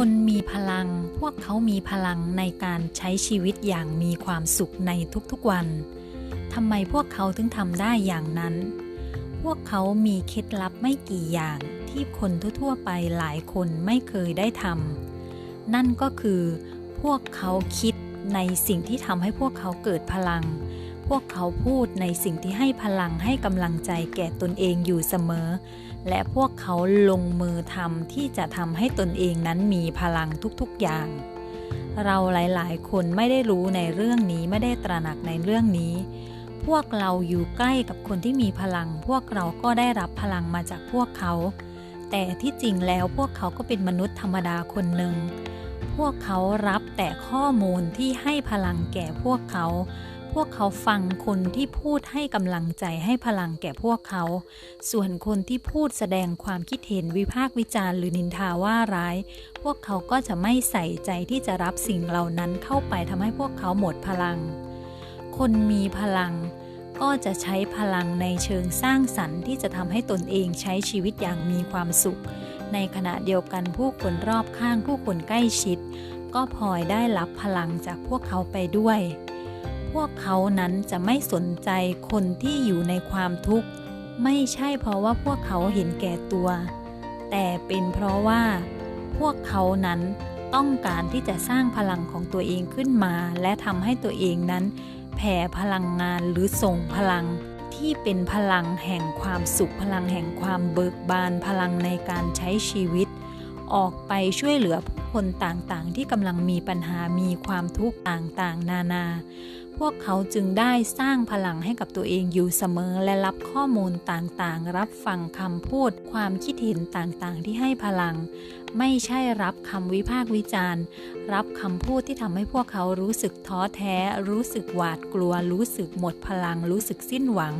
คนมีพลัง พวกเขามีพลังในการใช้ชีวิตอย่างมีความสุขในทุกๆวันทำไมพวกเขาถึงทำได้อย่างนั้น พวกเขามีเคล็ดลับไม่กี่อย่างที่คนทั่วๆไปหลายคนไม่เคยได้ทำนั่นก็คือ พวกเขาคิดในสิ่งที่ทำให้พวกเขาเกิดพลัง พวกเขาพูดในสิ่งที่ให้พลังให้กำลังใจแก่ตนเองอยู่เสมอ และพวกเขาลงมือทำที่จะทำให้ตนเองนั้นมีพลังทุกๆอย่าง เราหลายๆ คนไม่ได้รู้ในเรื่องนี้ไม่ได้ตระหนักในเรื่องนี้ พวกเราอยู่ใกล้กับคนที่มีพลัง พวกเราก็ได้รับพลังมาจากพวกเขา แต่ที่จริงแล้วพวกเขาก็เป็นมนุษย์ธรรมดาคนหนึ่งพวกเขารับแต่ข้อมูลที่ให้พลังแก่พวกเขา วกเขาฟังคนที่พูดให้กำลังใจให้พลังแก่พวกเขา ส่วนคนที่พูดแสดงความคิดเห็นวิพากษ์วิจารณ์หรือนินทาว่าร้าย พวกเขาก็จะไม่ใส่ใจที่จะรับสิ่งเหล่านั้นเข้าไปทำให้พวกเขาหมดพลัง คนมีพลังก็จะใช้พลังในเชิงสร้างสรรค์ที่จะทำให้ตนเองใช้ชีวิตอย่างมีความสุข ในขณะเดียวกันผู้คนรอบข้างผู้คนใกล้ชิด ก็พลอยได้รับพลังจากพวกเขาไปด้วย วกเขานั้นจะไม่สนใจคนที่อยู่ในความทุกข์ ไม่ใช่เพราะว่าพวกเขาเห็นแก่ตัว แต่เป็นเพราะว่า พวกเขานั้นต้องการที่จะสร้างพลังของตัวเองขึ้นมา และทำให้ตัวเองนั้น แผ่พลังงานหรือส่งพลังที่เป็นพลังแห่งความสุขพลังแห่งความเบิกบานพลังในการใช้ชีวิต ออกไปช่วยเหลือผู้คนต่างๆ ที่กำลังมีปัญหามีความทุกข์ต่างๆ นานา พวกเขาจึงได้สร้างพลังให้กับตัวเองอยู่เสมอและรับข้อมูลต่างๆ รับฟังคำพูด ความคิดเห็นต่างๆ ที่ให้พลัง ไม่ใช่รับคำวิพากษ์วิจารณ์ รับคำพูดที่ทำให้พวกเขารู้สึกท้อแท้ รู้สึกหวาดกลัว รู้สึกหมดพลัง รู้สึกสิ้นหวัง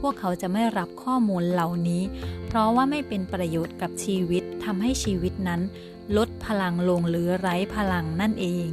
พวกเขาจะไม่รับข้อมูลเหล่านี้ เพราะว่าไม่เป็นประโยชน์กับชีวิตทำให้ชีวิตนั้น ลดพลังลงหรือไร้พลังนั่นเอง